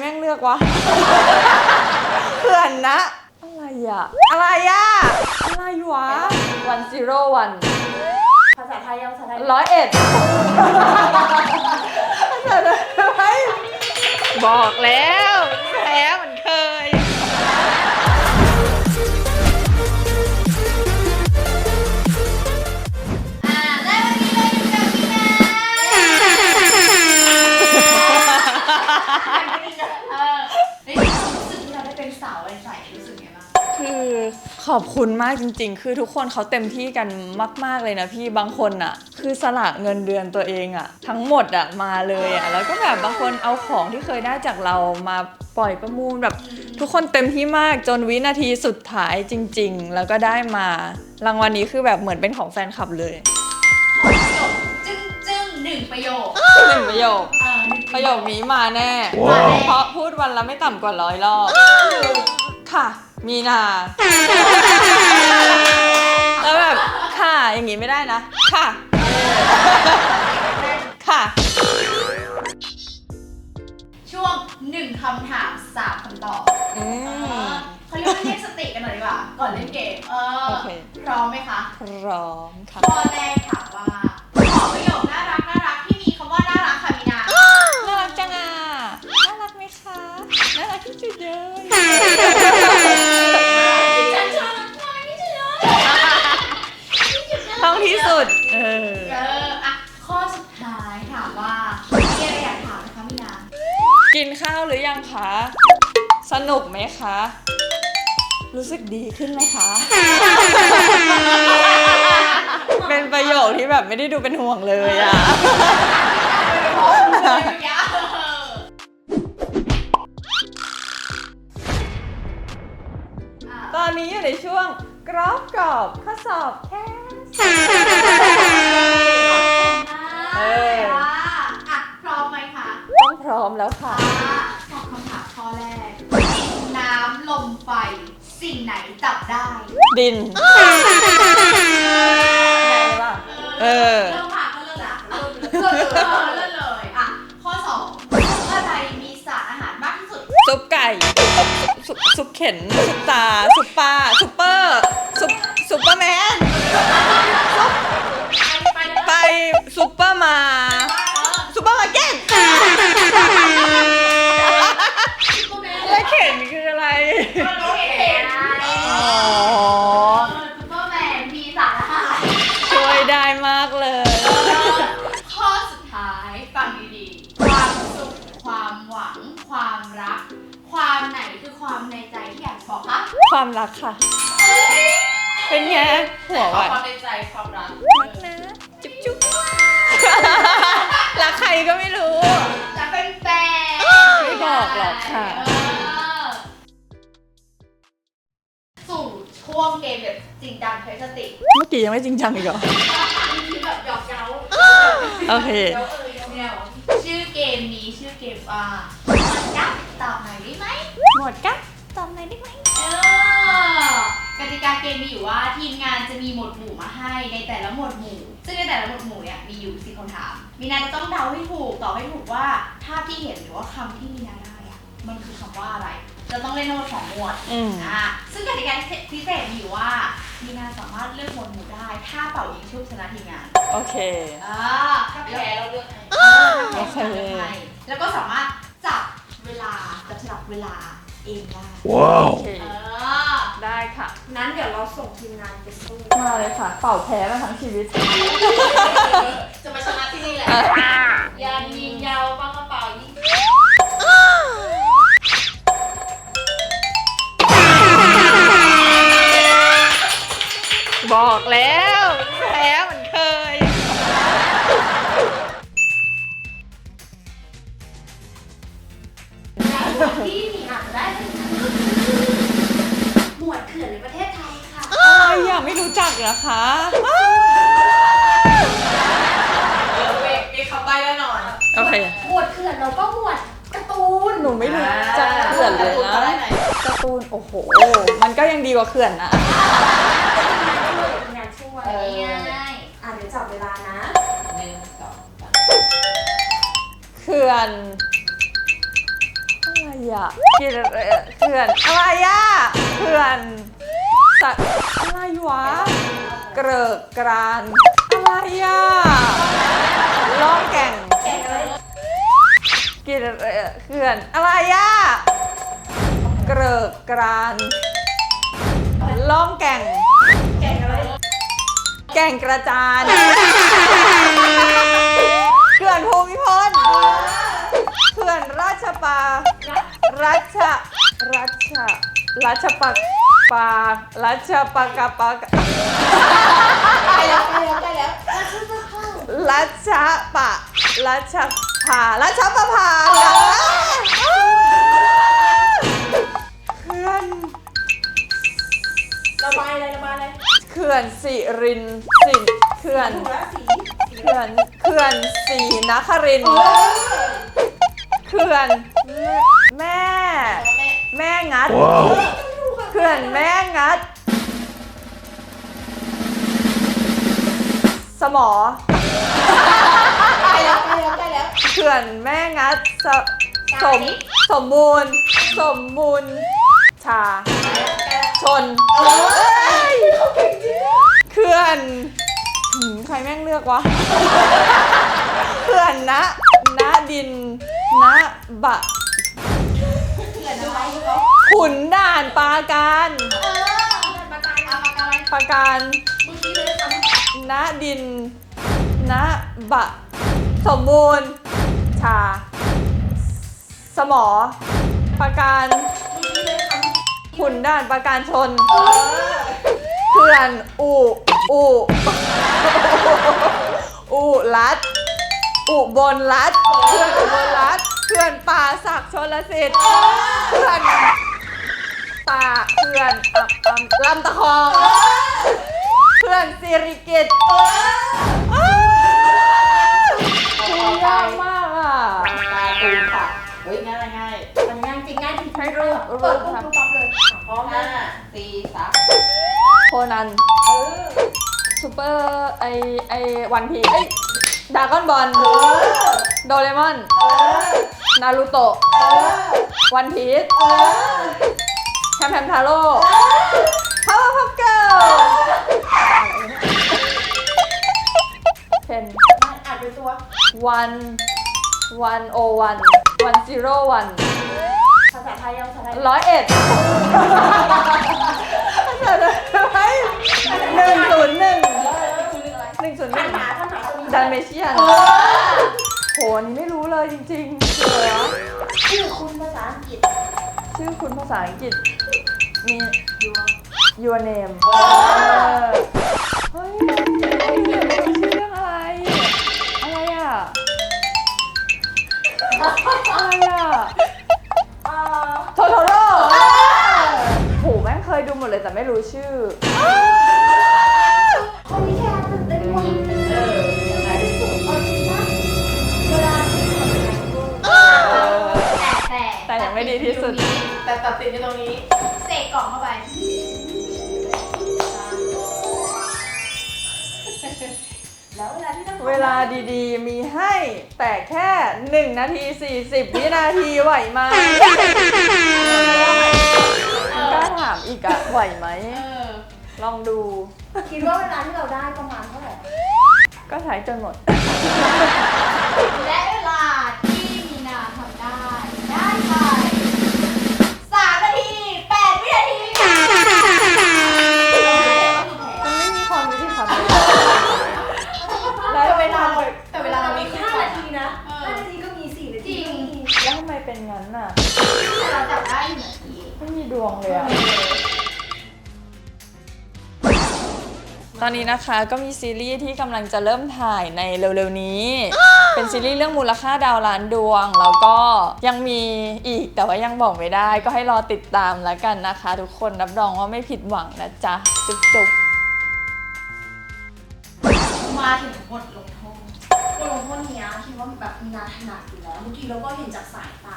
แม่งเลือกวะเขื่อนนะ อะไรอะอะไรอะอะไรวะ one zero one ภาษาไทยยังภาษาไทยร้อยเอ็ดบอกแล้ว ขอบคุณมากจริง ๆ คือทุกคนเขาเต็มที่กันมาก ๆเลยนะพี่บางคนอะคือสละเงินเดือนตัวเองอะทั้งหมดอะมาเลยอะแล้วก็แบบบางคนเอาของที่เคยได้จากเรามาปล่อยประมูลแบบทุกคนเต็มที่มากจนวินาทีสุดท้ายจริง ๆ แล้วก็ได้มารางวัลนี้คือแบบเหมือนเป็นของแฟนคลับเลยขอประโยคจึ้งจึ้งๆหนึ่งประโยคหนึ่งประโยค เออหนึ่งประโยคนี้มาแน่มาแน่เพราะพูดวันละไม่ต่ำกว่าร้อยรอบ ค่ะ มีนา แล้วแบบค่ะอย่างงี้ไม่ได้นะ ค่ะ ค่ะ ช่วงหนึ่งคำถามสามคำตอบอืเอม อเขาเรียกว่าเรียกสติกันหน่อยดีกว่า ก่อนเล่นเกม เออโอเค พร้อมไหมคะ พร้อมค่ะ ข้อแรกถามว่า ข้าวหรือยังคะ สนุกไหมคะ รู้สึกดีขึ้นไหมคะ เป็นประโยคที่แบบไม่ได้ดูเป็นห่วงเลยอะตอนนี้อยู่ในช่วงกรอบกรอบข้อสอบแค่เออ อะ พร้อมไหมคะ ต้องพร้อมแล้วค่ะตอบคำถาม ข้อแรกดินน้ำลมไฟ สิ่งไหนจับได้ดินไงล่ะเออ เริ่มผ่านก็เริ่มละเริ่มเลยเริ่มเลยเริ่มเลยอะข้อสองซุปอะไรมีสารอาหารมากที่สุดซุปไก่ซุปซุปเข็นซุปตาซุปปลาซุปเปอร์ซุปซุปเปอร์แมนไช่วยได้มากเลย ข้อสุดท้ายฟังดีๆ ความสุข ความหวัง ความรัก ความไหนคือความในใจที่อยากบอกคะความรักค่ะ เป็นไงหัวไหวความในใจความรักรักนะจุ๊บจุ๊บรักใครก็ไม่รู้ จะเป็นแฟนไม่บอกหรอกค่ะ เออสู่ช่วงเกมแบบ จริงจังใช้สติเมื่อกี้ยังไม่จริงจังอีกเหรอที่แบบหยอกเย้าโอเค เย้าเออเย้าแนวชื่อเกมนี้ชื่อเกมว่ามันกักตอบหน่อยได้ไหมหมดกันตอบหน่อยได้ไหม เออกติกาเกมมีอยู่ว่าทีมงานจะมีหมวดหมู่มาให้ในแต่ละหมวดหมู่ ซึ่งในแต่ละหมวดหมู่เนี่ยมีอยู่สี่คำถาม มีนาจะต้องเดาให้ถูกตอบให้ถูกว่าภาพที่เห็นหรือว่าคำที่มีนาได้อะมันคือคำว่าอะไร จะต้องเล่นทั้งหมดสองหมวด อืม อ่าซึ่งกติกาพิเศษมีอยู่ว่า มีนาสามารถเลือกหมวดหมู่ได้ ถ้าเป่ายิงชุบชนะทีมงานโอเค อ่าถ้าแพ้เราเลือกให้โอเค เลือกให้แล้วก็สามารถจับเวลาจับฉลับเวลาเองได้ โอ Wow. เค เออ ได้ค่ะ นั้นเดี๋ยวเราส่งทีมงานไปสู้มาเลยค่ะ เป่าแพ้มาทั้งชีวิต จะมาชนะที่นี่แหละ บอกแล้วแพ้เหมือนเคย ที่มีอาจจะได้หมวดเขื่อนในประเทศไทยค่ะ อะไรอะไม่รู้จักเหรอคะเวกมีคำใบ้แน่นอนโอเค หมวดเขื่อนเราก็หมวดการ์ตูนหนูไม่รู้จักเขื่อนเลยนะการ์ตูนโอ้โห มันก็ยังดีกว่าเขื่อนนะ อนอะไรอะกินอะไรอะเขื่อนอะไรอะเขื่อนสัตว์อะไรวะ เกริกกรานอะไรอะล่องแก่งแก่เลยกินอะไรอะเขื่อนอะไรอะเกริกกรานล่องแก่ง แก่เลยแก่งกระจานเขื่อนภูมิพล ขื่อนราชปารัชรัชรัชปาปารัชปากาปากใกล้แล้วใกล้แล้วใกล้แล้วรัชปะรัชพารัชปะภาเขื่อนระบายเลยระบายเลยเขื่อนสิรินสินเขื่อนถูกแล้วสี เขื่อนเขื่อนศรีนครินทร์ เขื่อนแม่ แม่งัดเขื่อนแม่งัด สมอใกล้แล้วใกล้แล้วใกล้แล้วเขื่อนแม่งัดสสมสมบูรณ์ สมบูรณ์ ชา ชนเขื่อนหืมใครแม่งเลือกวะเขื่อนนะนะดิน นะบะขุนด่านปาการเออปากกาปากกาอะไรปาการมื่อกี้เลยคำนะดินนะบะ สมบูรณ์ ชา สมอปาการมื่อกี้เลยคำขุนด่านปาการชนเออเขื่อนอูอูอูรัด อุบลรัดเขื่อนอุบลรัดเขื่อนป่าศักดิ์ชนลสิทธิ์เขื่อนป่าเขื่อนอะอะลำตะคองเขื่อนสิริกิตย์อ้าวยากมากอะกาตูนค่ะเฮ้ยง่ายง่ายมันง่ายจริงง่ายจริงให้รูปรูเปิดปุ๊บครับปุ๊บปั๊บเลยพร้อมห้าสี่สามโคนันเออซูเปอร์ไอไอวันพีไอ ดากอนบอลเออโดเรมอนเออนารูโตะเออวันพีชเออแคมแพมทาโร่พาวเวอร์พับเกิลเพนมาอ่านเป็นตัววันวันโอวันวันซีโร่วันภาษาไทยยังภาษาไทยร้อยเอ็ด ญหาตัวนี้ดันเมเชียนเออโหอันนี้ไม่รู้เลยจริงๆคืออะไรวะชื่อคุณภาษาอังกฤษชื่อคุณภาษาอังกฤษ มี ยัว your name เออเฮ้ยชื่อเรื่องอะไร อะไรอะ อะไรอะ เออโทโทโร่โหแม่งเคยดูหมดเลยแต่ไม่รู้ชื่อ แต่ยังไม่ดีที่สุด แต่ตัดสินในตรงนี้ เสกกล่องเข้าไป แล้วเวลาที่ต้องเวลาดีๆ มีให้ แต่แค่ 1 นาที 40 วินาทีไหวไหมกล้าถามอีกอะไหวไหม เออ ลองดู คิดว่าเวลาที่เราได้ประมาณเท่าไหร่ ก็ใช้จนหมด และเวลาที่มีนาทำได้ ได้ไป อนนี้นะคะก็มีซีรีส์ที่กำลังจะเริ่มถ่ายในเร็วๆนี้ เป็นซีรีส์เรื่องมูลค่าดาวล้านดวง แล้วก็ยังมีอีกแต่ว่ายังบอกไม่ได้ ก็ให้รอติดตามแล้วกันนะคะ ทุกคนรับรองว่าไม่ผิดหวังนะจ๊ะ จุ๊บๆมาถึงบทลงโทษตัวลงโทษเนี้ยคิดว่าแบบมีนาถนัดอยู่แล้วเมื่อกี้เราก็เห็นจากสายตา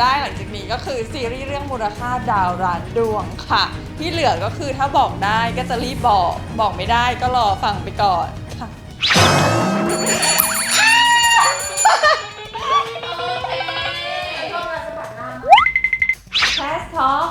ได้หลังจากนี้ก็คือซีรีส์เรื่องมูลค่าดาวร้านดวงค่ะ ที่เหลือก็คือถ้าบอกได้ก็จะรีบบอกบอกไม่ได้ก็รอฟังไปก่อนค่ะชอบมาสะบัดหน้าแคสท็อก